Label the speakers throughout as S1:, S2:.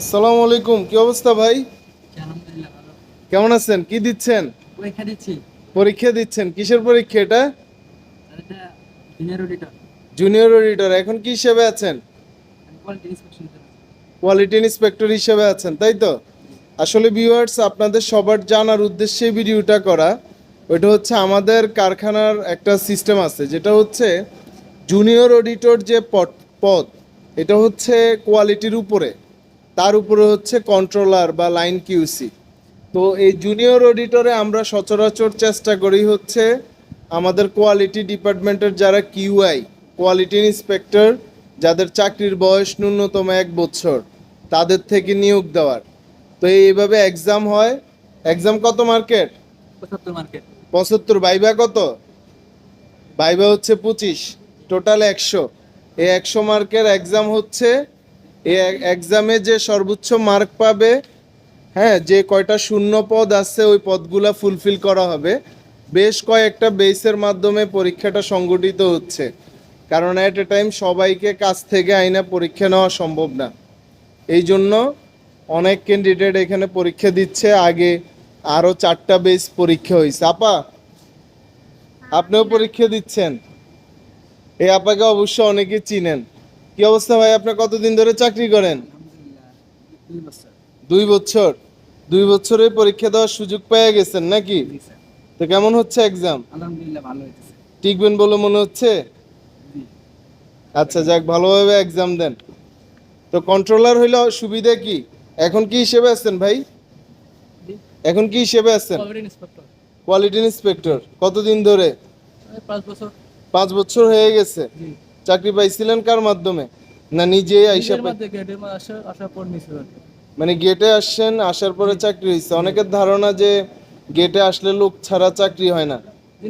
S1: আসসালামু আলাইকুম কি অবস্থা ভাই? কেমন আছেন? কি দিচ্ছেন?
S2: পরীক্ষা দিচ্ছি।
S1: পরীক্ষা দিচ্ছেন? কিসের পরীক্ষা এটা?
S2: জুনিয়র অডিটর
S1: এখন কি হিসেবে আছেন?
S2: কোয়ালিটি
S1: ইন্সপেক্টর হিসেবে আছেন তাই তো? আসলে ভিউয়ার্স আপনাদের সবার জানার উদ্দেশ্যে ভিডিওটা করা। ওইটা হচ্ছে আমাদের কারখানার একটা সিস্টেম আছে যেটা হচ্ছে জুনিয়র অডিটর যে পদ পদ এটা হচ্ছে কোয়ালিটির উপরে। তার উপরে হচ্ছে কন্ট্রোলার বা লাইন কিউসি তো এই জুনিয়র অডিটরে আমরা সচরাচর চেষ্টা করি হচ্ছে আমাদের কোয়ালিটি ডিপার্টমেন্টের যারা কিউআই কোয়ালিটি ইন্সপেক্টর যাদের চাকরির বয়স ন্যূনতম এক বছর তাদের থেকে নিয়োগ দেওয়ার। তো এইভাবে এক্সাম হয়। এক্সাম কত মার্কেট
S2: পঁচাত্তর মার্কেট
S1: পঁচাত্তর। কত? বাইবা হচ্ছে পঁচিশ। টোটাল একশো। এই একশো মার্কের এক্সাম হচ্ছে এই এক্সামে যে সর্বোচ্চ মার্ক পাবে হ্যাঁ যে কয়টা শূন্য পদ আছে ওই পদগুলা ফুলফিল করা হবে। বেশ কয়েকটা বেসের মাধ্যমে পরীক্ষাটা সংগঠিত হচ্ছে। কারণ অ্যাট এ টাইম সবাইকে কাছ থেকে আইনা পরীক্ষা নেওয়া সম্ভব না। এই জন্য অনেক ক্যান্ডিডেট এখানে পরীক্ষা দিচ্ছে আগে আরও চারটা বেস পরীক্ষা হয়েছে। আপা আপনিও পরীক্ষা দিচ্ছেন? এই আপাকে অবশ্য অনেকে চিনেন। কি অবস্থা ভাই? আপনি কতদিন ধরে চাকরি করেন?
S2: দুই বছর।
S1: দুই বছর পরীক্ষা দেওয়ার সুযোগ পেয়ে গেছেন নাকি? তো কেমন হচ্ছে এক্সাম
S2: আলহামদুলিল্লাহ ভালো
S1: টিকবেন বলে মনে হচ্ছে? আচ্ছা যাক ভালোভাবে এক্সাম দেন। তো কন্ট্রোলার হইলে সুবিধা কি? এখন কি হিসেবে আছেন ভাই? এখন কি হিসেবে আছেন?
S2: কোয়ালিটি ইন্সপেক্টর
S1: কতদিন ধরে?
S2: পাঁচ বছর।
S1: পাঁচ বছর হয়ে গেছে। চাকরি পাইছিলেন কার মাধ্যমে? না নিজেই আইসা মানে গেটে আসছেন আসার পরে চাকরি হয়েছে অনেকের ধারণা যে গেটে আসলে লোক ছাড়া চাকরি হয় না।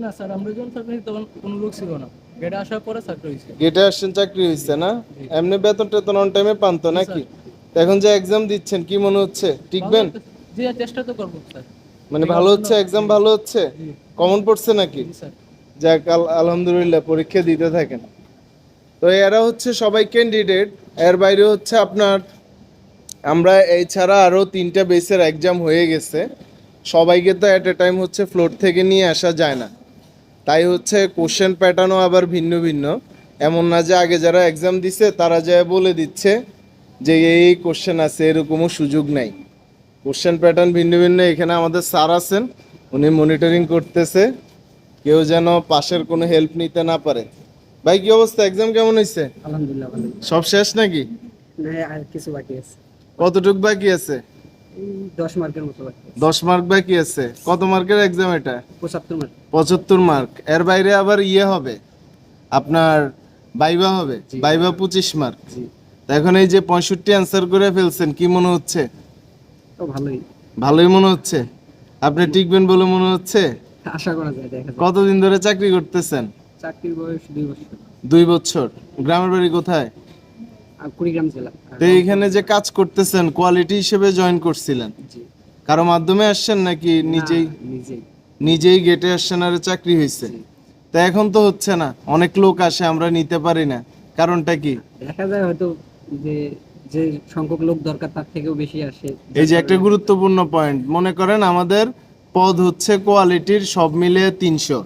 S2: না স্যার আমরা যখন চাকরি তখন কোনো লোক ছিল না। গেটে আসার পরে চাকরি হয়েছে
S1: গেটে আসছেন চাকরি হয়েছে না? এমনি বেতন টেতন অন টাইমে পান তো নাকি? এখন যে এক্সাম দিচ্ছেন কি মনে হচ্ছে? টিকবেন?
S2: জি চেষ্টা তো করব স্যার।
S1: মানে ভালো হচ্ছে? এক্সাম ভালো হচ্ছে? কমন পড়ছে নাকি? যাক আলহামদুলিল্লাহ পরীক্ষা দিতে থাকেন। তো এরা হচ্ছে সবাই ক্যান্ডিডেট এর বাইরে হচ্ছে আপনার, আমরা এছাড়া আরও তিনটা বেসের এক্সাম হয়ে গেছে। সবাইকে তো অ্যাট এ টাইম হচ্ছে ফ্লোর থেকে নিয়ে আসা যায় না। তাই হচ্ছে কোশ্চেন প্যাটার্নও আবার ভিন্ন ভিন্ন। এমন না যে আগে যারা এক্সাম দিছে, তারা যা বলে দিচ্ছে যে এই কোশ্চেন আছে, এরকমও সুযোগ নাই। কোশ্চেন প্যাটার্ন ভিন্ন ভিন্ন, এখানে আমাদের স্যার আছেন, উনি মনিটরিং করতেছে। কেউ যেন পাশের কোনো হেল্প নিতে না পারে। ভাই কি অবস্থা? এক্সাম কেমন হয়েছে?
S2: আলহামদুলিল্লাহ ভালো।
S1: সব শেষ নাকি?
S2: আর কিছু বাকি আছে।
S1: কতটুক বাকি আছে?
S2: এই দশ মার্কের মতো বাকি আছে।
S1: দশ মার্ক বাকি আছে। কত মার্কের এক্সাম এটা?
S2: পঁচাত্তর মার্ক।
S1: পঁচাত্তর মার্ক। এর বাইরে আবার ইয়ে হবে। আপনার বাইবা হবে? বাইবা পঁচিশ মার্ক।
S2: জি।
S1: এখন এই যে পঁয়ষট্টি অ্যান্সার করে ফেলছেন কি মনে হচ্ছে?
S2: তো ভালোই।
S1: ভালোই মনে হচ্ছে? আপনি টিকবেন বলে মনে হচ্ছে?
S2: আশা করা যায় দেখা
S1: কতদিন ধরে চাকরি করতেছেন?
S2: চাকরির বয়স দুই বছর।
S1: দুই বছর। গ্রামের বাড়ি কোথায়?
S2: কুড়িগ্রাম জেলা।
S1: তো এইখানে যে কাজ করতেছেন কোয়ালিটি হিসেবে জয়েন করছিলেন। কারও মাধ্যমে আসছেন নাকি নিজেই?
S2: নিজেই।
S1: গেটে আসছেন আর চাকরি হয়েছে তা এখন তো হচ্ছে না। অনেক লোক আসে আমরা নিতে পারি না। কারণটা কি?
S2: দেখা যায় হয়তো যে যে সংখ্যক লোক দরকার তার থেকেও বেশি আসে।
S1: এই যে একটা গুরুত্বপূর্ণ পয়েন্ট মনে করেন আমাদের পদ হচ্ছে কোয়ালিটির সব মিলে তিনশো।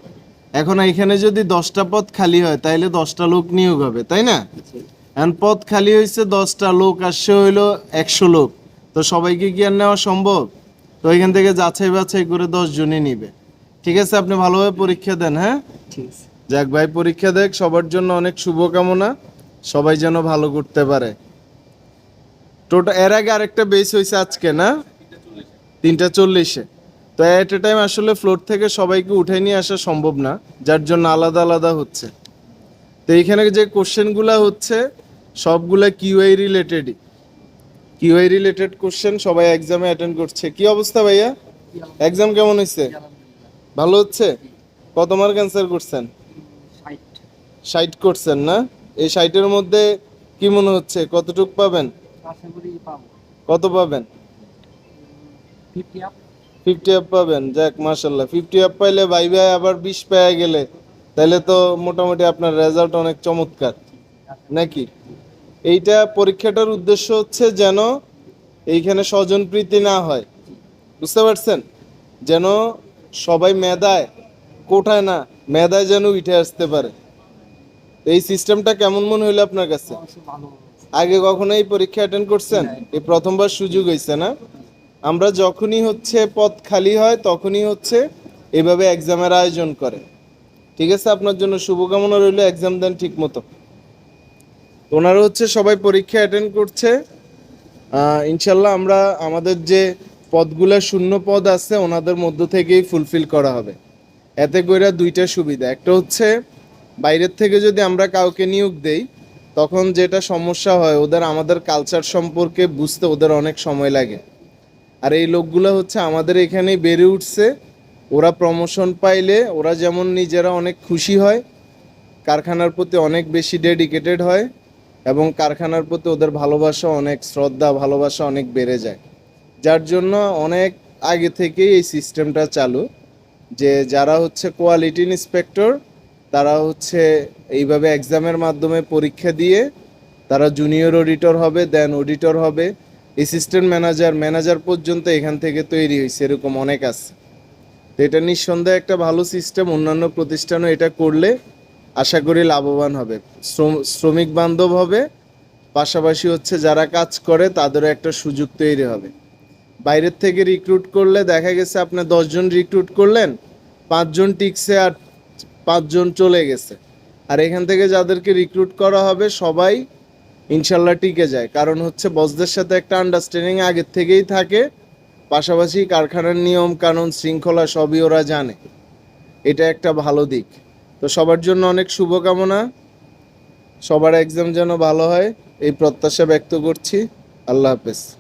S1: এখন এখানে যদি দশটা পদ খালি হয় তাইলে দশটা লোক নিয়োগ হবে তাই না? এখন পদ খালি হয়েছে দশটা লোক আসছে হইল একশো লোক। তো সবাইকে কি আর নেওয়া সম্ভব? তো এখান থেকে যাচাই বাছাই করে দশ জনই নিবে। ঠিক আছে আপনি ভালোভাবে পরীক্ষা দেন হ্যাঁ? যাক ভাই পরীক্ষা দেখ সবার জন্য অনেক শুভকামনা। সবাই যেন ভালো করতে পারে। টোটাল এর আগে আরেকটা বেস হয়েছে আজকে না? তিনটা চল্লিশে। তো এট এ টাইম আসলে ফ্লোর থেকে সবাইকে উঠে নিয়ে আসা সম্ভব না যার জন্য আলাদা আলাদা হচ্ছে। তো এইখানে যে কোশ্চেনগুলো হচ্ছে সবগুলা কিউআই রিলেটেডই কিউআই রিলেটেড কোশ্চেন সবাই এক্সামে অ্যাটেন্ড করছে। কি অবস্থা ভাইয়া? এক্সাম কেমন হয়েছে ভালো হচ্ছে? কত মার্ক অ্যান্সার করছেন?
S2: ষাট।
S1: ষাট করছেন না? এই ষাটের মধ্যে কি মনে হচ্ছে? কতটুক পাবেন? কত পাবেন?
S2: ফিফটি আপ
S1: পাবেন, যাক মার্শাল্লাহ ফিফটি আপ পাইলে ভাই ভাই আবার বিশ পেয়ে গেলে তাহলে তো মোটামুটি আপনার রেজাল্ট অনেক চমৎকার, নাকি? এইটা পরীক্ষাটার উদ্দেশ্য হচ্ছে যেন এইখানে স্বজন প্রীতি না হয়, বুঝতে পারছেন? যেন সবাই মেধায়, কোঠায় না, মেধায় যেন উঠে আসতে পারে। এই সিস্টেমটা কেমন মনে হইল আপনার কাছে? আগে কখনো এই পরীক্ষা অ্যাটেন্ড করছেন? এই প্রথমবার সুযোগ হয়েছে না? আমরা যখনই হচ্ছে পদ খালি হয়, তখনই হচ্ছে এভাবে এক্সামের আয়োজন করে। ঠিক আছে? আপনার জন্য শুভকামনা রইল, এক্সাম দেন ঠিক মতো ওনারা হচ্ছে সবাই পরীক্ষা অ্যাটেন্ড করছে। ইনশাল্লাহ আমরা আমাদের যে পদগুলা শূন্য পদ আছে, ওনাদের মধ্য থেকেই ফুলফিল করা হবে। এতে কইরা দুইটা সুবিধা। একটা হচ্ছে, বাইরের থেকে যদি আমরা কাউকে নিয়োগ দেই, তখন যেটা সমস্যা হয়, ওদের আমাদের কালচার সম্পর্কে বুঝতে ওদের অনেক সময় লাগে। আর এই লোকগুলো হচ্ছে আমাদের এখানেই বেড়ে উঠছে। ওরা প্রমোশন পাইলে ওরা যেমন নিজেরা অনেক খুশি হয়, কারখানার প্রতি অনেক বেশি ডেডিকেটেড হয় এবং কারখানার প্রতি ওদের ভালোবাসা অনেক, শ্রদ্ধা, ভালোবাসা অনেক বেড়ে যায়। যার জন্য অনেক আগে থেকেই এই সিস্টেমটা চালু যে যারা হচ্ছে কোয়ালিটি ইন্সপেক্টর তারা হচ্ছে এইভাবে এক্সামের মাধ্যমে পরীক্ষা দিয়ে তারা জুনিয়র অডিটর হবে দেন অডিটর হবে। অ্যাসিস্ট্যান্ট ম্যানেজার ম্যানেজার পর্যন্ত এখান থেকে তৈরি হয়েছে, এরকম অনেক আছে। তো এটা নিঃসন্দেহে একটা ভালো সিস্টেম অন্যান্য প্রতিষ্ঠানও এটা করলে আশা করি লাভবান হবে। শ্রম- শ্রমিক বান্ধব হবে, পাশাপাশি হচ্ছে যারা কাজ করে, তাদেরও একটা সুযোগ তৈরি হবে। বাইরের থেকে রিক্রুট করলে দেখা গেছে আপনি দশজন রিক্রুট করলেন, পাঁচজন টিকছে আর পাঁচজন চলে গেছে। আর এখান থেকে যাদেরকে রিক্রুট করা হবে, সবাই ইনশাল্লাহ টিকে যায়। কারণ হচ্ছে বসদের সাথে একটা আন্ডারস্ট্যান্ডিং আগের থেকেই থাকে। পাশাপাশি কারখানার নিয়ম কানুন শৃঙ্খলা সবই ওরা জানে। এটা একটা ভালো দিক। তো সবার জন্য অনেক শুভকামনা। সবার এক্সাম যেন ভালো হয়, এই প্রত্যাশা ব্যক্ত করছি। আল্লাহ হাফেজ।